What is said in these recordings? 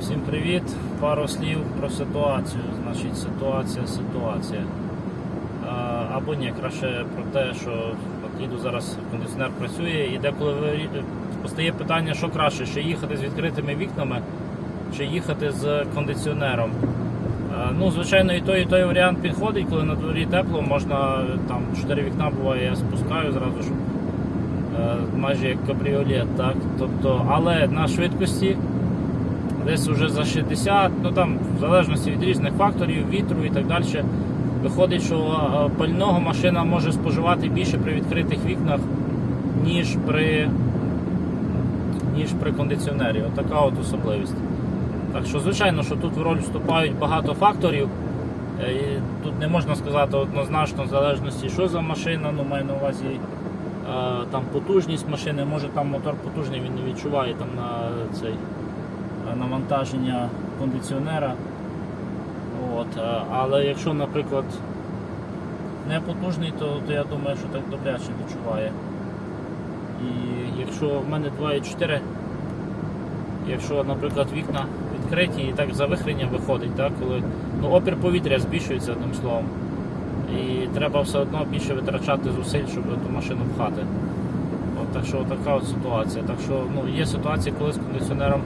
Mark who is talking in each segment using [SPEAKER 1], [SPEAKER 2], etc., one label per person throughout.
[SPEAKER 1] Всім привіт! Пару слів про ситуацію. Значить, ситуація, ситуація. Або ні, краще про те, що от їду зараз, кондиціонер працює, і деколи постає питання, що краще, чи їхати з відкритими вікнами, чи їхати з кондиціонером. Ну, звичайно, і той, і той варіант підходить, коли на дворі тепло, можна там 4 вікна буває, я спускаю зразу ж. е, Майже як кабріолет, так? Тобто, але на швидкості десь вже за 60, ну там в залежності від різних факторів, вітру і так далі. Виходить, що пального машина може споживати більше при відкритих вікнах, ніж при, ніж при кондиціонері. Отака от особливість. Так що, звичайно, що тут в роль вступають багато факторів. Е, Тут не можна сказати однозначно в залежності, що за машина, ну маю на увазі е, там потужність машини, може там мотор потужний, він не відчуває там на цей навантаження кондиціонера. От, е, але якщо, наприклад, не потужний, то, то я думаю, що так добряче відчуває. І якщо в мене 2,4, якщо, наприклад, вікна відкриті і так завихрення виходить, так, коли ну, опір повітря збільшується одним словом. І треба все одно більше витрачати зусиль, щоб ту машину пхати. От, так що така от ситуація. Так що ну, є ситуації, коли з кондиціонером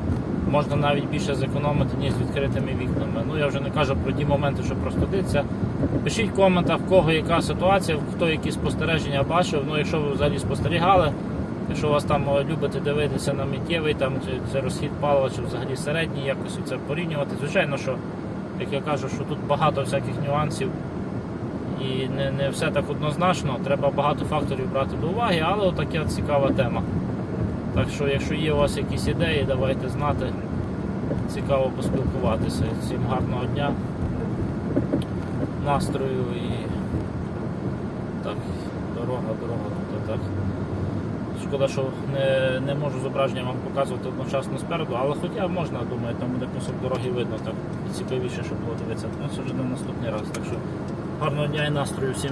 [SPEAKER 1] можна навіть більше зекономити, ніж з відкритими вікнами. Ну я вже не кажу про ті моменти, що простудиться. Пишіть в коментах, в кого яка ситуація, хто які спостереження бачив. Ну, якщо ви взагалі спостерігали, якщо вас там е, любите дивитися на миттєвий, там це розхід палива, чи взагалі середній, якось це порівнювати. Звичайно, що як я кажу, що тут багато всяких нюансів. І не, не все так однозначно, треба багато факторів брати до уваги, але отака цікава тема. Так що, якщо є у вас якісь ідеї, давайте знати. Цікаво поспілкуватися. Всім гарного дня, настрою і так, дорога, дорога тут так. Шкода, що не, не можу зображення вам показувати одночасно спереду, але хоча можна, думаю, там буде кусок дороги видно, так цікавіше, щоб було дивитися. Це вже на наступний раз. Так що гарного дня і настрою всім.